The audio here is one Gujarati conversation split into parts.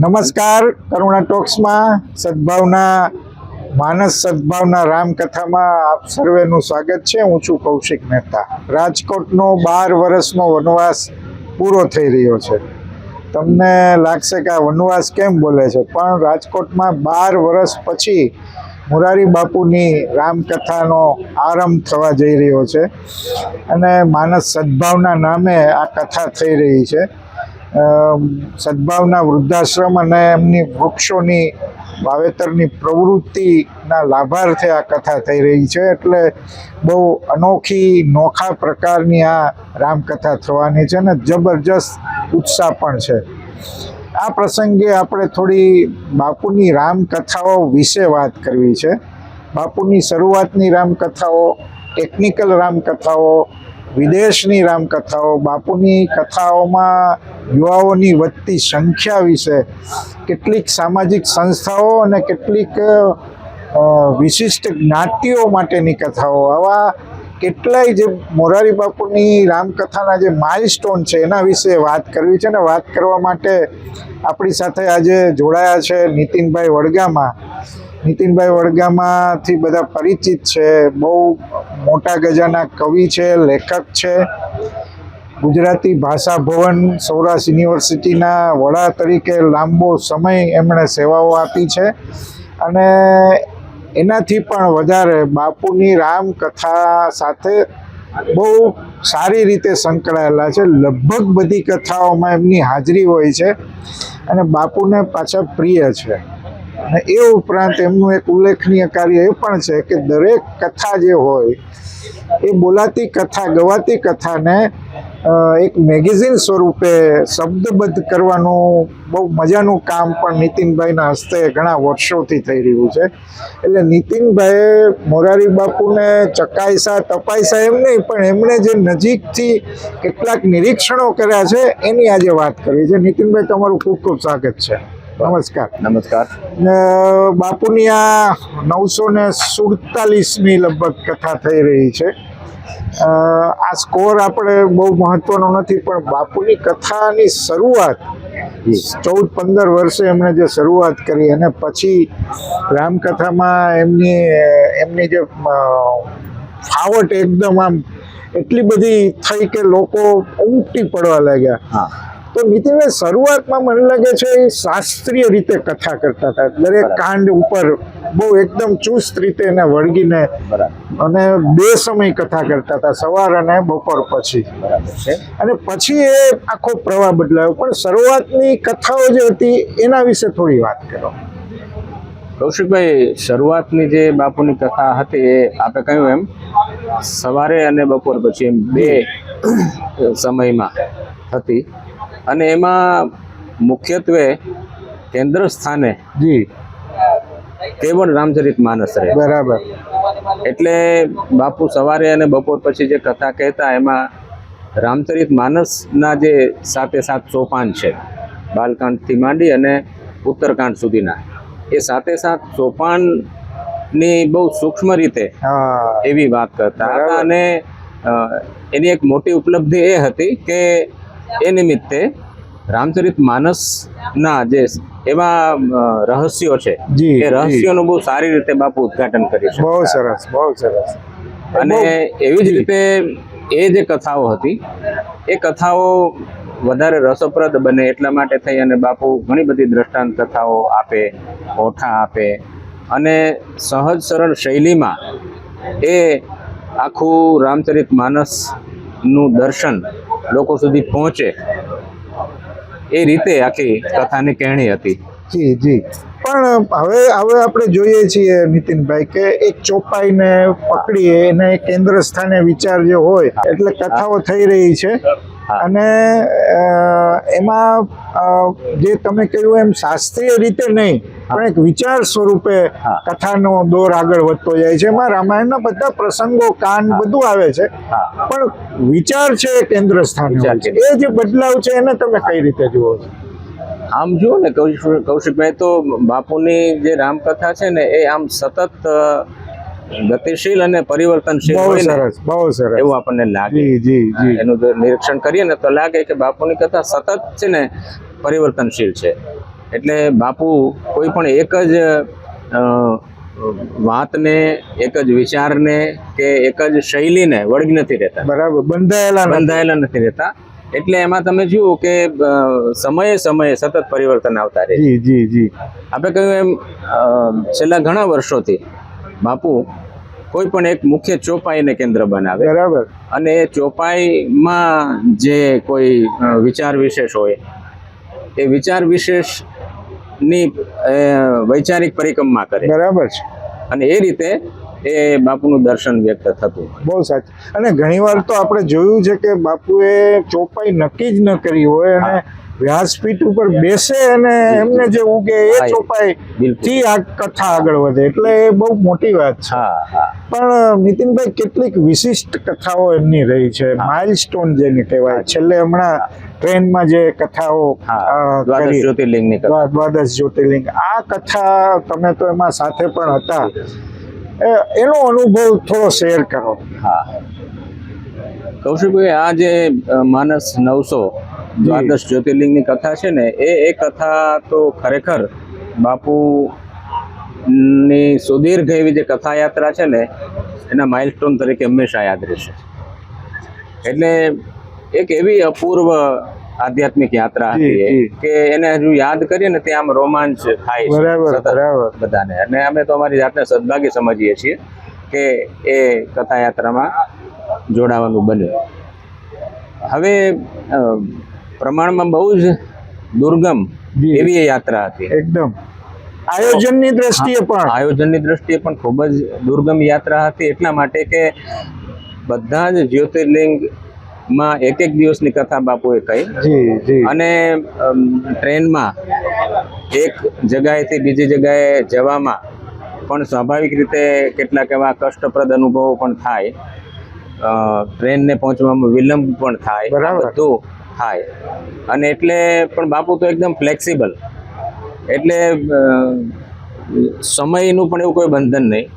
નમસ્કાર, કરુણા ટોક્સમાં સદભાવના, માનસ સદભાવના રામકથામાં આપ સર્વેનું સ્વાગત છે. હું છું કૌશિક મહેતા. રાજકોટનો બાર વર્ષનો વનવાસ પૂરો થઈ રહ્યો છે. તમને લાગશે કે આ વનવાસ કેમ બોલે છે? પણ રાજકોટમાં બાર વર્ષ પછી મોરારી બાપુની રામકથાનો આરંભ થવા જઈ રહ્યો છે. અને માનસ સદભાવના નામે આ કથા થઈ રહી છે. સદભાવના વૃદ્ધાશ્રમ અને એમની વૃક્ષોની વાવેતરની પ્રવૃત્તિના લાભાર્થે આ કથા થઈ રહી છે. એટલે બહુ અનોખી, નોખા પ્રકારની આ રામકથા થવાની છે અને જબરજસ્ત ઉત્સાહ પણ છે. આ પ્રસંગે આપણે થોડી બાપુની રામકથાઓ વિશે વાત કરવી છે. બાપુની શરૂઆતની રામકથાઓ, ટેકનિકલ રામકથાઓ વિદેશની રામકથાઓ, બાપુની કથાઓમાં યુવાઓની વધતી સંખ્યા વિશે કેટલીક સામાજિક સંસ્થાઓ અને કેટલીક વિશિષ્ટ જ્ઞાતિઓ માટેની કથાઓ. આવા કેટલાય જે મોરારી બાપુની રામકથાના જે માઇલસ્ટોન છે, એના વિશે વાત કરવી છે અને વાત કરવા માટે આપણી સાથે આજે જોડાયા છે નીતિનભાઈ વડગામાં. નીતિનભાઈ વડગામાથી બધા પરિચિત છે. બહુ મોટા ગજાના કવિ છે, લેખક છે. ગુજરાતી ભાષા ભવન સૌરાષ્ટ્ર યુનિવર્સિટીના વડા તરીકે લાંબો સમય એમણે સેવાઓ આપી છે. અને એનાથી પણ વધારે બાપુની રામકથા સાથે બહુ સારી રીતે સંકળાયેલા છે. લગભગ બધી કથાઓમાં એમની હાજરી હોય છે અને બાપુને પાછા પ્રિય છે. અને એ ઉપરાંત એમનું એક ઉલ્લેખનીય કાર્ય એ પણ છે કે દરેક કથા જે હોય, એ બોલાતી કથા, ગવાતી કથાને એક મેગેઝિન સ્વરૂપે શબ્દબદ્ધ કરવાનું બહુ મજાનું કામ પણ નીતિનભાઈના હસ્તે ઘણા વર્ષોથી થઈ રહ્યું છે. એટલે નીતિનભાઈએ મોરારી બાપુને ચકાઈસા તપાઈસા એમ નહીં, પણ એમણે જે નજીકથી કેટલાક નિરીક્ષણો કર્યા છે, એની આજે વાત કરવી છે નીતિનભાઈ, તમારું ખૂબ ખૂબ સ્વાગત છે. નમસ્કાર. નમસ્કાર. ને બાપુની આ નવસો ને સુડતાલીસમી લગભગ કથા થઈ રહી છે. આ સ્કોર આપણે બહુ મહત્વનો નથી પણ બાપુની કથાની શરૂઆત ચૌદ પંદર વર્ષે એમણે જે શરૂઆત કરી અને પછી રામકથામાં એમની એમની જે ફાવટ એકદમ આમ એટલી બધી થઈ કે લોકો ઉમટી પડવા લાગ્યા. હા. તો નીતિનભાઈ શરૂઆતમાં મને લાગે છે એ શાસ્ત્રીય રીતે કથા કરતા હતા. દરેક કાંડ ઉપર બહુ એકદમ ચુસ્ત રીતે એને વળગીને અને બે સમય કથા કરતા હતા સવાર અને બપોર પછી. અને પછી એ આખો પ્રવાહ બદલાયો. પણ શરૂઆતની કથાઓ જે હતી એના વિશે થોડી વાત કરો. કૌશિકભાઈ શરૂઆતની જે બાપુની કથા હતી એ આપે કહ્યું એમ સવારે અને બપોર પછી એમ બે સમયમાં હતી. અને એમાં મુખ્યત્વે કેન્દ્ર સ્થાને જી. કેવળ રામચરિત માનસ રહે. બરાબર. એટલે બાપુ સવારે અને બપોર પછી જે કથા કહેતા એમાં રામચરિત માનસના જે સાતે સાત સોપાન છે બાલકાંડથી માંડી અને ઉત્તરકાંડ સુધીના એ સાતે સાત સોપાનની બહુ સૂક્ષ્મ રીતે એવી વાત કરતા હતા અને એની એક મોટી ઉપલબ્ધિ એ હતી કે એ નિમિત્તે રામચરિત માનસના જે એવા રહસ્યો છે એ રહસ્યોનું બહુ સારી રીતે બાપુ ઉદ્ઘાટન કરી છે બહુ સરસ બહુ સરસ. અને એવી જ. રીતે એ જે કથાઓ હતી એ કથાઓ વધારે રસપ્રદ બને એટલા માટે થઈ અને બાપુ ઘણી બધી દ્રષ્ટાંત કથાઓ આપે ઓઠા આપે. અને સહજ સરળ શૈલીમાં એ આખું રામચરિત માનસનું દર્શન લોકો સુધી પહોંચે, એ રીતે આખી કથાની કહેણી હતી. જી જી. પણ હવે હવે આપણે જોઈએ છીએ નીતિનભાઈ કે એક ચોપાઈને પકડીએ, એને કેન્દ્ર સ્થાને વિચાર જે હોય, એટલે કથાઓ થઈ રહી છે. અને એમાં જે તમે કહ્યું એમ શાસ્ત્રીય રીતે નહીં પણ એક વિચાર સ્વરૂપે કથાનો દોર આગળ વધતો જાય છે. એમાં રામાયણના બધા પ્રસંગો કાન બધું આવે છે. પણ વિચાર છે એ કેન્દ્ર સ્થાને એ જે બદલાવ છે એને તમે કઈ રીતે જુઓ છો? આમ જુઓ ને કૌશિક- કૌશિકભાઈ તો બાપુની જે રામકથા છે ને એ આમ સતત ગતિશીલ અને પરિવર્તનશીલ બહુ ને સરસ બહુ સરસ. એવું આપણને લાગે. જી જી જી. એનું જો નિરીક્ષણ કરીએ ને તો લાગે કે બાપુની કથા સતત છે ને પરિવર્તનશીલ છે. એટલે બાપુ કોઈ પણ એક જ વાતને એક જ વિચારને કે એક જ શૈલીને વળગી નથી રહેતા. બરાબર બંધાયેલા બંધાયેલા નથી રહેતા. એટલે એમાં તમે જુઓ કે સમયે સમયે સતત પરિવર્તન આવતા રહે જી જી જી. આપણે કહ્યું એમ છેલ્લા ઘણા વર્ષોથી બાપુ કોઈ પણ એક મુખ્ય ચોપાઈને કેન્દ્ર બનાવે. બરાબર. અને એ ચોપાઈમાં જે કોઈ વિચાર વિશેષ હોય એ વિચાર વિશેષની વૈચારિક પરિક્રમા કરે. બરાબર છે. અને એ રીતે એ બાપુનું દર્શન વ્યક્ત થતું બહુ સાચું. અને ઘણીવાર તો આપણે જોયું છે કે બાપુએ ચોપાઈ નક્કી જ ન કરી હોય અને વ્યાસપીઠ ઉપર બેસે અને એમને જે ઉગે એ બિલકુલ. થી આ કથા આગળ વધે. એટલે એ બહુ મોટી વાત છે. પણ નીતિનભાઈ કેટલીક વિશિષ્ટ કથાઓ એમની રહી છે. માઇલસ્ટોન જેને કહેવાય. છેલ્લે હમણાં ટ્રેનમાં જે કથાઓ જ્યોતિર્લિંગ દ્વાદશ જ્યોતિર્લિંગ. આ કથા તમે તો એમાં સાથે પણ હતા. એનો અનુભવ થોડો શેર કરો. હા. કૌશિકભાઈ આ જે માનસ નવસો દ્વાદશ જ્યોતિર્લિંગની કથા છે ને એ એ કથા તો ખરેખર બાપુ ની સુદીર્ઘ એવી જે કથા યાત્રા છે ને એના માઇલસ્ટોન તરીકે હંમેશા યાદ રહેશે. એટલે એક એવી અપૂર્વ આધ્યાત્મિક યાત્રા હતી કે એને હજુ યાદ કરીએ ને ત્યાં આમ રોમાંચ થાય બરાબર બધાને. અને અમે તો અમારી જાતને સદભાગી સમજીએ છીએ કે એ કથા યાત્રામાં જોડાવાનું બન્યું. હવે પ્રમાણમાં બહુ જ દુર્ગમ એવી યાત્રા હતી. એકદમ. આયોજનની દ્રષ્ટિએ પણ. આયોજનની દ્રષ્ટિએ પણ ખૂબ જ દુર્ગમ યાત્રા હતી. એટલા માટે કે બધા જ જ્યોતિર્લિંગમાં એક એક દિવસની કથા બાપુએ કહી. અને ટ્રેનમાં એક જગ્યાએથી બીજી જગ્યાએ જવામાં પણ સ્વાભાવિક રીતે કેટલાક એવા કષ્ટપ્રદ અનુભવો પણ થાય. ટ્રેનને પહોંચવામાં વિલંબ પણ થાય. બધું થાય. અને એટલે પણ બાપુ તો એકદમ ફ્લેક્સિબલ એટલે સમયનું પણ એવું કોઈ બંધન નહીં.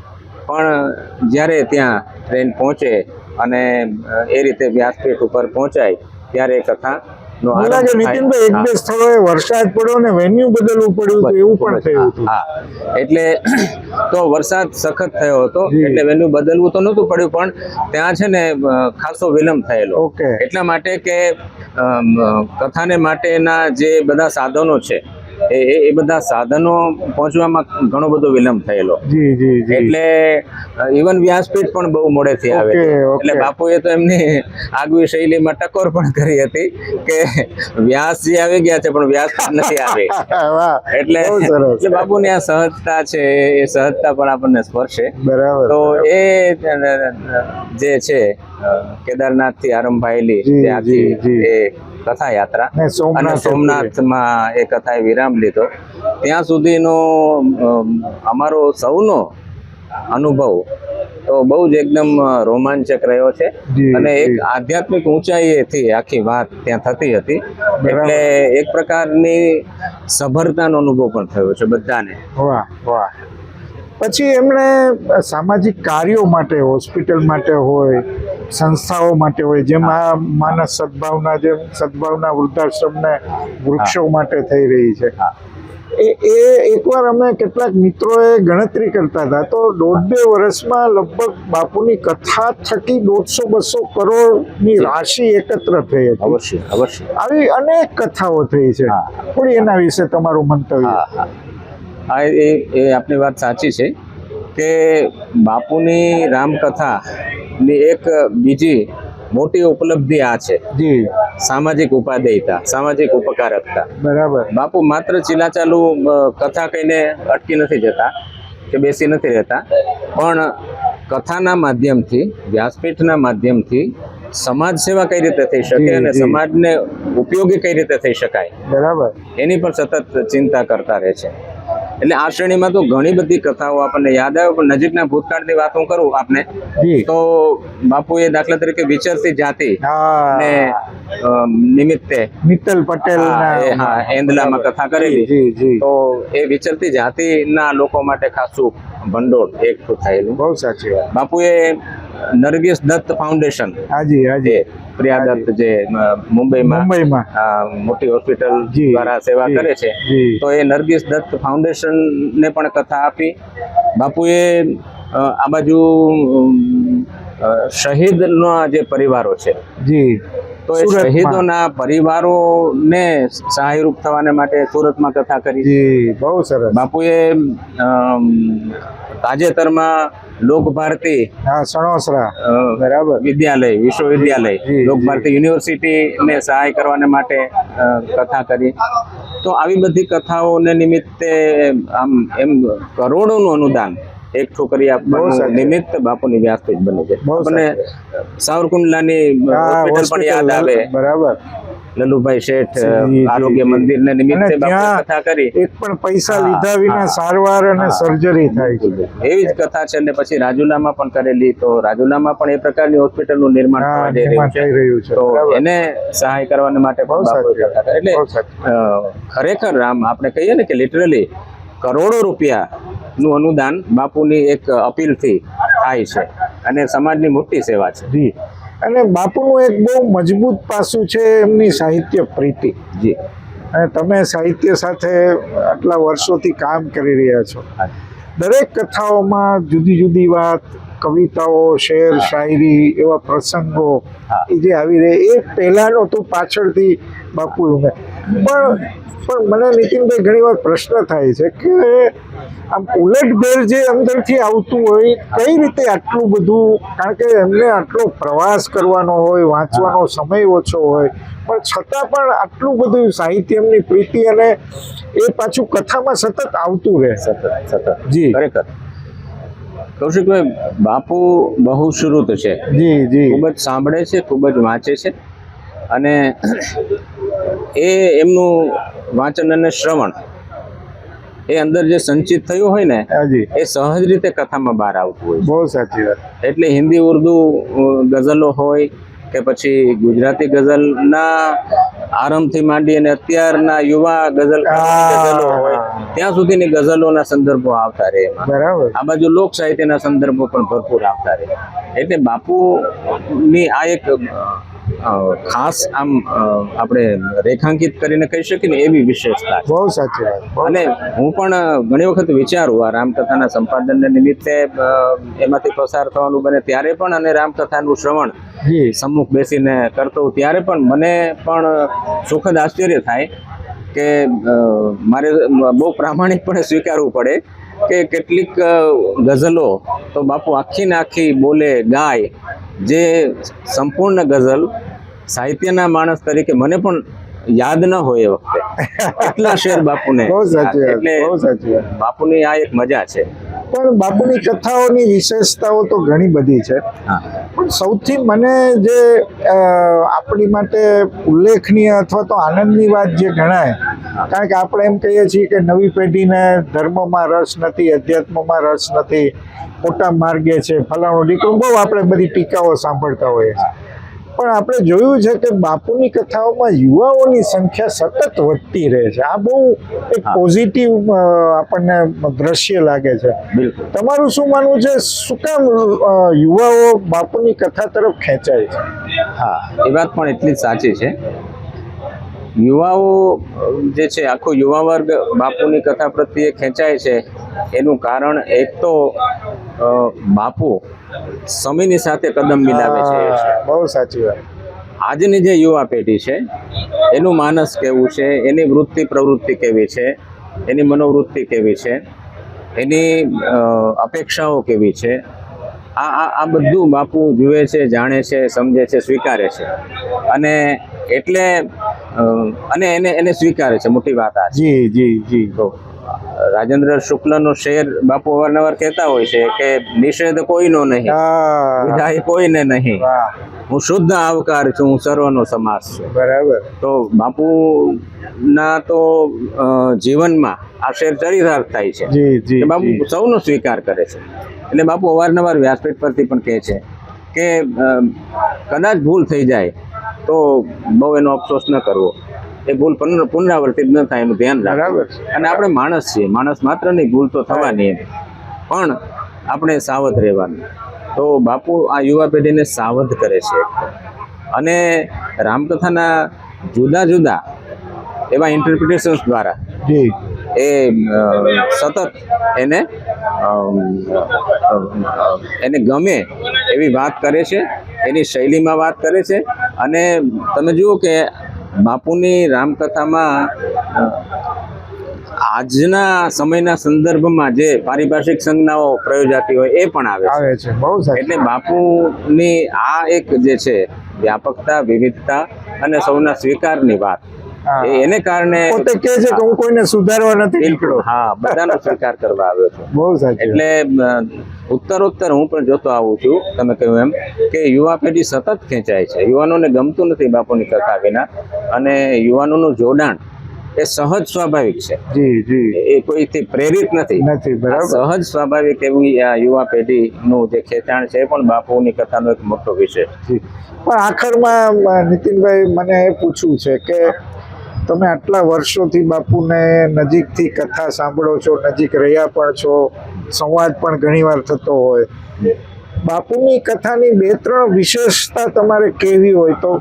પણ જ્યારે ત્યાં ટ્રેન પહોંચે અને એ રીતે વ્યાસપીઠ ઉપર પહોંચાય, ત્યારે એ કથાનો મને લાગે આરંભ થાય. નીતિનભાઈ એક બે સ્થળોએ વરસાદ પડ્યો ને વેન્યુ બદલવું પડ્યું હતું એવું પણ થયું હતું. હા એટલે તો વરસાદ સખત થયો હતો એટલે વેન્યુ બદલવું તો નહોતું પડ્યું પણ ત્યાં છે ને ખાસો વિલંબ થયેલો. ઓકે. એટલા માટે કે કથાને માટેના જે બધા સાધનો છે એ બધા સાધનો પહોંચવામાં ઘણો બધો વિલંબ થયેલો. જી જી જી. એટલે ઇવન વ્યાસપીઠ પણ બહુ મોડેથી આવે એટલે બાપુએ તો એમની આગવી શૈલીમાં ટકોર પણ કરી હતી કે વ્યાસજી આવી ગયા છે પણ વ્યાસપીઠ નથી આવે. એટલે એટલે બાપુની આ સહજતા છે એ સહજતા પણ આપણને સ્પર્શે. બરાબર તો એ જે છે કેદારનાથથી આરંભાયેલી આખી. એ કથા યાત્રા અને સોમનાથ સોમનાથમાં એ કથાએ વિરામ લીધો. ત્યાં સુધીનો અમારો સૌનો અનુભવ તો બહુ જ એકદમ રોમાંચક રહ્યો છે. અને એક આધ્યાત્મિક આધ્યાત્મિક ઊંચાઈએથી આખી વાત ત્યાં થતી હતી. એટલે એક પ્રકારની સભરતાનો અનુભવ પણ થયો છે બધાને. વાહ વાહ. પછી એમણે સામાજિક કાર્યો માટે હોસ્પિટલ માટે હોય સંસ્થાઓ માટે હોય જેમ આ માનસ સદભાવના જેમ સદભાવના વૃદ્ધાશ્રમને વૃક્ષો માટે થઈ રહી છે. હા. એ એ એકવાર અમે કેટલાક મિત્રોએ ગણતરી કરતા હતા તો દોઢ બે વર્ષમાં લગભગ બાપુની કથા થકી દોઢસો બસો કરોડની રાશિ એકત્ર થઈ હતી. અવશ્ય અવશ્ય. આવી અનેક કથાઓ થઈ છે. થોડી એના વિશે તમારું મંતવ્ય. હા એ એ આપની વાત સાચી છે કે બાપુની રામકથાની એક બીજી મોટી ઉપલબ્ધિ આ છે. જી. સામાજિક ઉપાદેયતા સામાજિક ઉપકારકતા. બરાબર. બાપુ માત્ર ચીલાચાલુ કથા કહીને અટકી નથી જતા કે બેસી નથી રહેતા પણ કથાના માધ્યમથી વ્યાસપીઠના માધ્યમથી સમાજ સેવા કઈ રીતે થઈ શકે અને સમાજને ઉપયોગી કઈ રીતે થઈ શકાય? બરાબર. એની પણ સતત ચિંતા કરતા રહે છે. એટલે આ શ્રેણીમાં તો ઘણી બધી કથાઓ આપણને યાદ આવે પણ નજીકના ભૂતકાળની વાત હું કરું આપને. તો બાપુએ દાખલા તરીકે વિચરતી જાતિ ને નિમિત્તે મિત્તલ પટેલ હા, એંદલામાં કથા કરેલી. તો એ વિચરતી જાતિના લોકો માટે ખાસું ભંડોળ એકઠું થયેલું. બહુ સાચી વાત. બાપુએ નરગીસ દત્ત ફાઉન્ડેશન હાજી હાજી. પ્રિયાદત્ત જે મુંબઈમાં મુંબઈમાં. મોટી હોસ્પિટલ દ્વારા સેવા કરે છે. તો એ નરગીસ દત્ત ફાઉન્ડેશન ને પણ કથા આપી. બાપુએ આ બાજુ શહીદના જે પરિવારો છે. જી. તો એ. શહીદોના પરિવારોને સહાયરૂપ થવાને માટે સુરતમાં કથા કરી. બહુ સરસ. બાપુએ તાજેતરમાં લોક ભારતી સણોસરા બરાબર. વિદ્યાલય વિશ્વવિદ્યાલય લોક લોકભારતી યુનિવર્સિટી ને સહાય કરવાને માટે કથા કરી. તો આવી બધી કથાઓને નિમિત્તે આમ એમ કરોડોનું અનુદાન એકઠું કરી આપવાનું નિમિત્ત બાપુની વ્યાસપીઠ બની છે. અને સાવરકુંડલાની હોસ્પિટલ પણ યાદ આવે. બરાબર. લલુભાઈ શેઠ આરોગ્ય મંદિર ને નિમિત્તે કથા કરી. એક પણ પૈસા લીધા વિના સારવાર અને સર્જરી થાય છે. એવી જ કથા છે. ને પછી રાજુલામાં પણ કરેલી. તો રાજુલામાં પણ એ પ્રકારની હોસ્પિટલનું નિર્માણ હા થવા જઈ રહ્યું નિર્માણ થઈ રહ્યું છે. તો એને સહાય કરવાને માટે એટલે ખરેખર રામ આપણે કહીએ ને કે લિટરલી કરોડો રૂપિયાનું અનુદાન બાપુની એક અપીલથી થાય છે અને સમાજની મોટી સેવા છે. જી. અને બાપુનું એક બહુ મજબૂત પાસું છે એમની સાહિત્ય પ્રીતિ. જી. અને તમે સાહિત્ય સાથે આટલા વર્ષોથી કામ કરી રહ્યા છો. દરેક કથાઓમાં જુદી જુદી વાત કવિતાઓ શેર શાયરી એવા પ્રસંગો એ જે આવી રહે એ પહેલાનો તો પાછળથી બાપુ ઉમે પણ પણ મને નીતિનભાઈ ઘણી વાર પ્રશ્ન થાય છે કે આમ ઉલટભેર જે અંદરથી આવતું હોય કઈ રીતે આટલું બધું કારણ કે એમને આટલો પ્રવાસ કરવાનો હોય વાંચવાનો સમય ઓછો હોય પણ છતાં પણ આટલું બધું સાહિત્ય એમની પ્રીતિ અને એ પાછું કથામાં સતત આવતું રહે. સતત સતત. જી. ખરેખર. કૌશિકભાઈ બાપુ બહુ શ્રુત છે. જી જી. ખૂબ જ સાંભળે છે ખૂબ જ વાંચે છે. અને એ એમનું વાંચન અને શ્રવણ એ અંદર જે સંચિત થયું હોય ને એ સહજ રીતે કથામાં બહાર આવતું હોય બહુ સાચી વાત. એટલે હિન્દી ઉર્દુ ગઝલો હોય કે પછી ગુજરાતી ગઝલના આરંભથી માંડી અને અત્યારના યુવા ગઝલ ગઝલો હોય ત્યાં સુધીની ગઝલોના સંદર્ભો આવતા રહે બરાબર. આ બાજુ લોક સાહિત્યના સંદર્ભો પણ ભરપૂર આવતા રહે. એટલે બાપુની આ એક ખાસ આમ આપણે રેખાંકિત કરીને કહી શકીએ ને એવી વિશેષતા બહુ સાચી વાત. અને હું પણ ઘણી વખત વિચારું આ રામકથાના સંપાદનને નિમિત્તે એમાંથી પસાર થવાનું બને ત્યારે પણ અને રામકથાનું શ્રવણ સમુખ સમ્મુખ બેસીને કરતો ત્યારે પણ મને પણ સુખદ આશ્ચર્ય થાય કે મારે બહુ પ્રામાણિકપણે સ્વીકારવું પડે કે કેટલીક ગઝલો તો બાપુ આખી ને આખી બોલે ગાય જે સંપૂર્ણ ગઝલ સાહિત્યના માણસ તરીકે મને પણ યાદ ન હોય એ વખતે. એટલા શેર બાપુને. એટલે બાપુની આ એક મજા છે. પણ બાપુની કથાઓની વિશેષતાઓ તો ઘણી બધી છે. પણ સૌથી મને જે આપણી માટે ઉલ્લેખનીય અથવા તો આનંદની વાત જે ગણાય કારણ કે આપણે એમ કહીએ છીએ કે નવી પેઢીને ધર્મમાં રસ નથી અધ્યાત્મમાં રસ નથી મોટા માર્ગે છે ફલાણો દીકરો બહુ આપણે બધી ટીકાઓ સાંભળતા હોઈએ છીએ. પણ આપણે જોયું છે કે બાપુની કથાઓમાં યુવાઓની સંખ્યા સતત વધતી રહે છે. આ બહુ એક પોઝિટિવ આપણને દ્રશ્ય લાગે છે. બિલકુલ. તમારું શું માનવું છે? શું કામ યુવાઓ બાપુની કથા તરફ ખેંચાય છે? હા એ વાત પણ એટલી જ સાચી છે યુવાઓ જે છે આખો યુવા વર્ગ બાપુની કથા પ્રત્યે ખેંચાય છે એનું કારણ એક તો બાપુ સમયની સાથે કદમ મિલાવે છે. બહુ સાચી વાત. આજની જે યુવા પેઢી છે એનું માનસ કેવું છે એની વૃત્તિ પ્રવૃત્તિ કેવી છે એની મનોવૃત્તિ કેવી છે એની અપેક્ષાઓ કેવી છે આ આ બધું બાપુ જુએ છે જાણે છે સમજે છે સ્વીકારે છે. અને એટલે અને એને એને સ્વીકારે છે મોટી વાત આ જી જી જી રાજેન્દ્ર શુક્લનો શેર બાપુ અવારનવાર કહેતા હોય છે કે નિષેધ કોઈનો નહીં વિધાય કોઈને નહીં. હું શુદ્ધ આવકાર છું હું સર્વનો સમાસ છું. બરાબર. તો બાપુ ના તો જીવનમાં આ શેર ચરિતાર્થ થાય છે. બાપુ સૌનો સ્વીકાર કરે છે. એટલે બાપુ અવારનવાર વ્યાસપીઠ પરથી પણ કહે છે કે કદાચ ભૂલ થઈ જાય તો બહુ એનો અફસોસ ન કરવો. એ ભૂલ પુનર- પુનરાવર્તિત ન થાય એનું ધ્યાન રાખવું. અને આપણે માણસ છીએ. માણસ માત્ર નહીં ભૂલ તો થવાની પણ આપણે સાવધ રહેવાનું. તો બાપુ આ યુવા પેઢીને સાવધ કરે છે અને રામકથાના જુદા જુદા એવા ઇન્ટરપ્રિટેશન્સ દ્વારા એ સતત એને એને ગમે એવી વાત કરે છે એની શૈલીમાં વાત કરે છે. અને તમે જુઓ કે બાપુની રામકથામાં આજના સમયના સંદર્ભમાં જે પારિભાષિક સંજ્ઞાઓ પ્રયોજાતી હોય એ પણ આવે છે. આવે છે. બહુ એટલે બાપુની આ એક જે છે વ્યાપકતા વિવિધતા અને સૌના સ્વીકારની વાત. એને કારણે પોતે કહે છે કે હું કોઈને સુધારવા નથી નીકળ્યો હા બધાનો સ્વીકાર કરવા આવ્યો છું. બહુ સાચું એટલે ઉત્તરોત્તર હું પણ જોતો આવું છું તમે કહ્યું એમ કે યુવા પેઢી સતત ખેંચાય છે. યુવાનોને ગમતું નથી બાપુની કથા વિના. અને યુવાનોનું જોડાણ એ સહજ સ્વાભાવિક છે. જી જી. એ કોઈથી પ્રેરિત નથી. નથી બરાબર. સહજ સ્વાભાવિક એવી આ યુવા પેઢીનું જે ખેંચાણ છે એ પણ બાપુની કથાનો એક મોટો વિષય પણ આખરમાં નીતિનભાઈ મને એ પૂછવું છે કે તમે આટલા વર્ષોથી બાપુને નજીકથી કથા સાંભળો છો, નજીક રહ્યા પણ છો, સંવાદ પણ ઘણીવાર થતો હોય. બાપુની કથાની બે ત્રણ વિશેષતા તમારે કહેવી હોય તો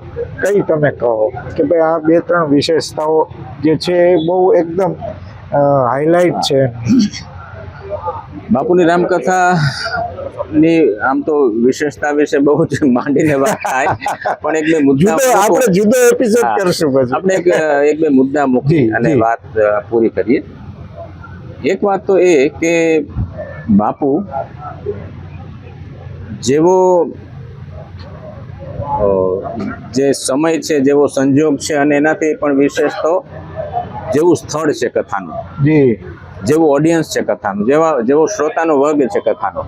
કઈ તમે કહો કે ભાઈ આ બે ત્રણ વિશેષતાઓ જે છે એ બહુ એકદમ હાઇલાઇટ છે. બાપુની રામકથાની આમ તો વિશેષતા વિશે બહુ જ માંડીને વાત થાય. પણ એક બે મુદ્દા આપણે જુદો એપિસોડ કરશું પછી. આપણે એક એક બે મુદ્દા મૂકી અને વાત પૂરી કરીએ. એક વાત તો એ કે બાપુ જેવો જે સમય છે જેવો સંજોગ છે અને એનાથી પણ વિશેષ તો જેવું સ્થળ છે કથાનું. જી. જેવું ઓડિયન્સ છે કથાનું જેવા જેવો શ્રોતાનો વર્ગ છે કથાનો.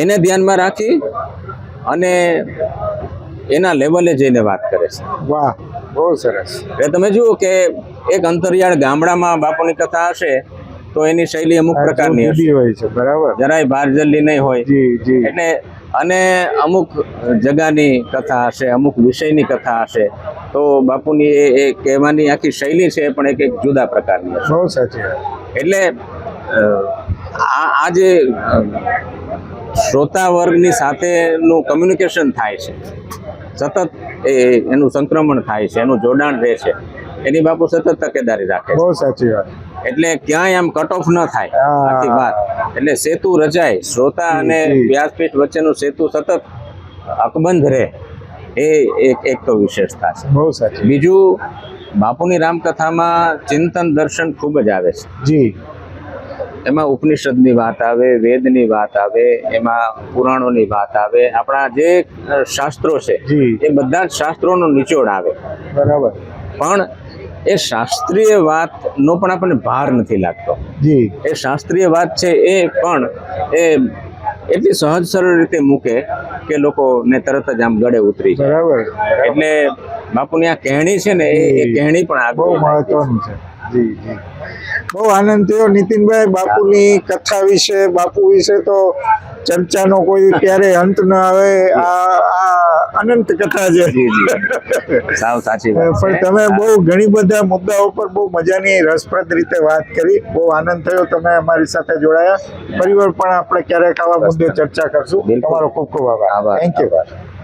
એને ધ્યાનમાં રાખી અને એના લેવલે જઈને વાત કરે છે. વાહ બહુ સરસ. એટલે તમે જુઓ કે એક અંતરિયાળ ગામડામાં બાપુની કથા હશે તો એની શૈલી અમુક પ્રકારની હોય છે બરાબર. જરાય ભારજલ્લી નહીં હોય. એટલે અને અમુક જગાની કથા હશે અમુક વિષયની કથા હશે તો બાપુની એ કહેવાની આખી શૈલી છે પણ એક એક જુદા પ્રકારની બહુ સાચી એટલે આ જે શ્રોતા વર્ગની સાથેનું કમ્યુનિકેશન થાય છે. સતત એ એનું સંક્રમણ થાય છે એનું જોડાણ રહે છે. એની બાપુ સતત તકેદારી રાખે બહુ સાચી વાત. એટલે ક્યાંય આમ કટ ઓફ ન થાય. આખી વાત. એટલે સેતુ રચાય શ્રોતા અને વ્યાસપીઠ વચ્ચેનું સેતુ સતત અકબંધ રહે. એ એક એક તો વિશેષતા છે. બહુ સાચી. બીજું બાપુની રામકથામાં ચિંતન દર્શન ખૂબ જ આવે છે. જી. એમાં ઉપનિષદની વાત આવે વેદની વાત આવે એમાં પુરાણોની વાત આવે. આપણા જે શાસ્ત્રો છે જી. એ બધા જ શાસ્ત્રોનો નિચોડ આવે. બરાબર. પણ એ શાસ્ત્રીય વાતનો પણ આપણને ભાર નથી લાગતો. જી. એ શાસ્ત્રીય વાત છે એ પણ એ એટલી સહજ સરળ રીતે મૂકે કે લોકોને તરત જ આમ ગળે ઉતરી જાય. બરાબર. એટલે બાપુની આ કહેણી છે ને એ કહેણી પણ બહુ આગળ મહત્વનું છે. જી જી. બહુ આનંદ થયો. નીતિનભાઈ બાપુની કથા વિશે બાપુ વિશે તો ચર્ચાનો કોઈ ક્યારેય અંત ન આવે. આ અનંત કથા છે. સાવ સાચી પણ તમે બહુ ઘણી બધા મુદ્દાઓ પર બહુ મજાની રસપ્રદ રીતે વાત કરી. બહુ આનંદ થયો તમે અમારી સાથે જોડાયા. પરિવાર પણ આપણે ક્યારેક આવા મુદ્દે ચર્ચા કરશું. તમારો ખૂબ ખૂબ આભાર. આભાર. Thank you